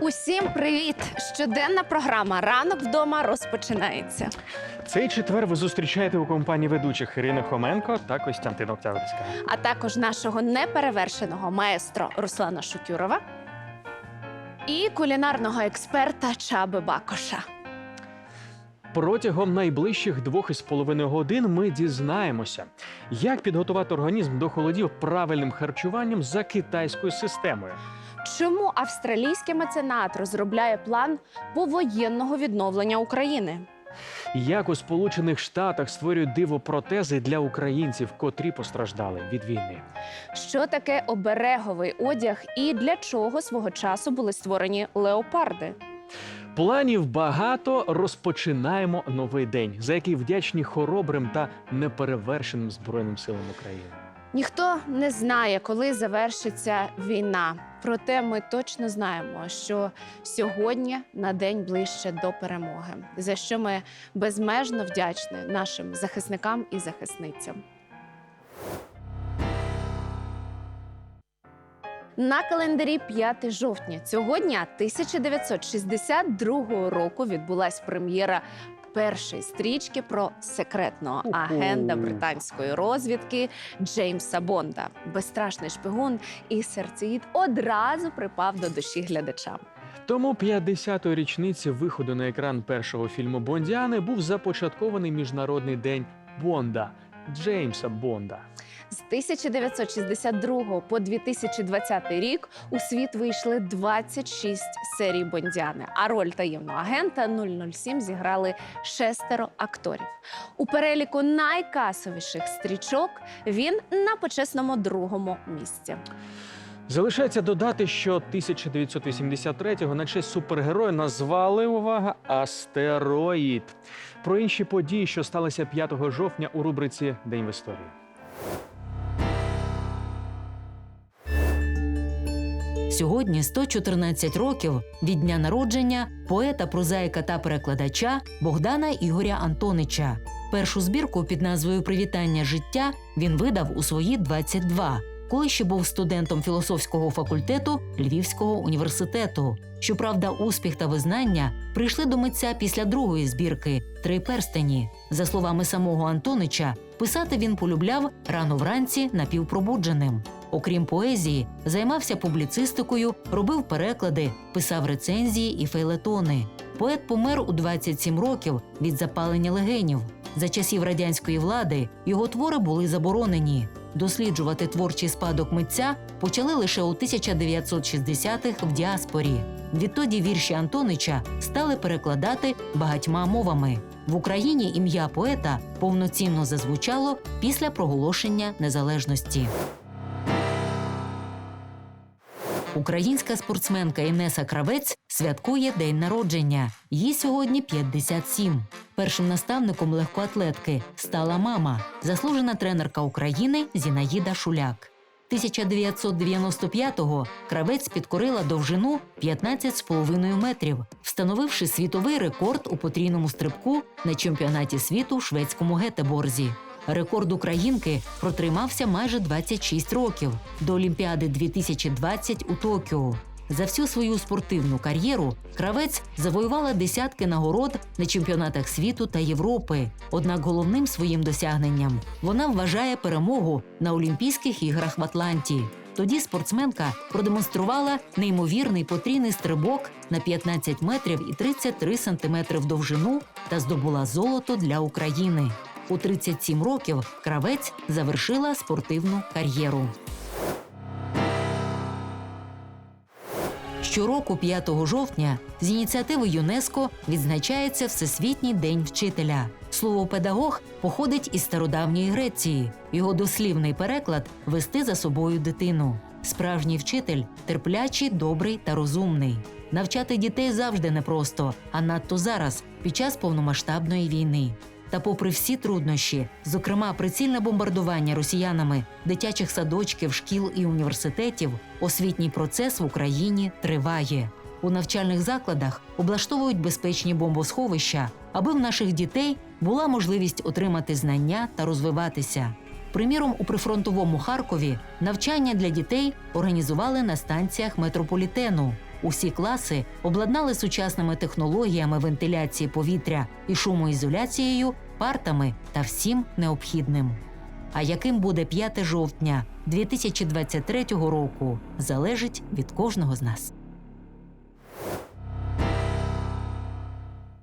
Усім привіт! Щоденна програма Ранок вдома розпочинається. Цей четвер ви зустрічаєте у компанії ведучих Ірини Хоменко та Костянтина Октябрьська. А також нашого неперевершеного маестро Руслана Шукюрова і кулінарного експерта Чаби Бакоша. Протягом найближчих двох із половиною годин ми дізнаємося, як підготувати організм до холодів правильним харчуванням за китайською системою. Чому австралійський меценат розробляє план повоєнного відновлення України? Як у Сполучених Штатах створюють дивопротези для українців, котрі постраждали від війни. Що таке обереговий одяг і для чого свого часу були створені леопарди? Планів багато розпочинаємо новий день, за який вдячні хоробрим та неперевершеним збройним силам України. Ніхто не знає, коли завершиться війна. Проте ми точно знаємо, що сьогодні на день ближче до перемоги, за що ми безмежно вдячні нашим захисникам і захисницям. На календарі 5 жовтня цього дня 1962 року відбулась прем'єра першої стрічки про секретного агента британської розвідки Джеймса Бонда. Безстрашний шпигун і серцеїд одразу припав до душі глядачам. Тому 50-ї річниці виходу на екран першого фільму Бондіани був започаткований міжнародний день Бонда Джеймса Бонда. З 1962 по 2020 рік у світ вийшли 26 серій Бондіани, а роль таємного агента 007 зіграли шестеро акторів. У переліку найкасовіших стрічок він на почесному другому місці. Залишається додати, що 1983-го на честь супергероя назвали увага астероїд. Про інші події, що сталися 5 жовтня у рубриці День в історії. Сьогодні 114 років від дня народження поета, прозаїка та перекладача Богдана Ігоря Антонича. Першу збірку під назвою Привітання життя він видав у свої 22, коли ще був студентом філософського факультету Львівського університету. Щоправда, успіх та визнання прийшли до митця після другої збірки Три перстені. За словами самого Антонича, писати він полюбляв рано вранці напівпробудженим. Окрім поезії, займався публіцистикою, робив переклади, писав рецензії і фейлетони. Поет помер у 27 років від запалення легенів. За часів радянської влади його твори були заборонені. Досліджувати творчий спадок митця почали лише у 1960-х в діаспорі. Відтоді вірші Антонича стали перекладати багатьма мовами. В Україні ім'я поета повноцінно зазвучало після проголошення незалежності. Українська спортсменка Інеса Кравець святкує день народження. Їй сьогодні 57. Першим наставником легкоатлетки стала мама, заслужена тренерка України Зінаїда Шуляк. 1995-го кравець підкорила довжину 15,5 метрів, встановивши світовий рекорд у потрійному стрибку на чемпіонаті світу у шведському Гетеборзі. Рекорд українки протримався майже 26 років до Олімпіади 2020 у Токіо. За всю свою спортивну кар'єру кравець завоювала десятки нагород на чемпіонатах світу та Європи. Однак головним своїм досягненням вона вважає перемогу на Олімпійських іграх в Атланті. Тоді спортсменка продемонструвала неймовірний потрійний стрибок на 15 метрів і 33 сантиметри в довжину та здобула золото для України. У 37 років кравець завершила спортивну кар'єру. Щороку, 5 жовтня, з ініціативи ЮНЕСКО відзначається Всесвітній день вчителя. Слово педагог походить із стародавньої Греції. Його дослівний переклад вести за собою дитину. Справжній вчитель терплячий, добрий та розумний. Навчати дітей завжди непросто, а надто зараз, під час повномасштабної війни. Та, попри всі труднощі, зокрема прицільне бомбардування росіянами дитячих садочків, шкіл і університетів, освітній процес в Україні триває. У навчальних закладах облаштовують безпечні бомбосховища, аби в наших дітей була можливість отримати знання та розвиватися. Приміром, у прифронтовому Харкові навчання для дітей організували на станціях метрополітену. Усі класи обладнали сучасними технологіями вентиляції повітря і шумоізоляцією, партами та всім необхідним. А яким буде 5 жовтня 2023 року, залежить від кожного з нас.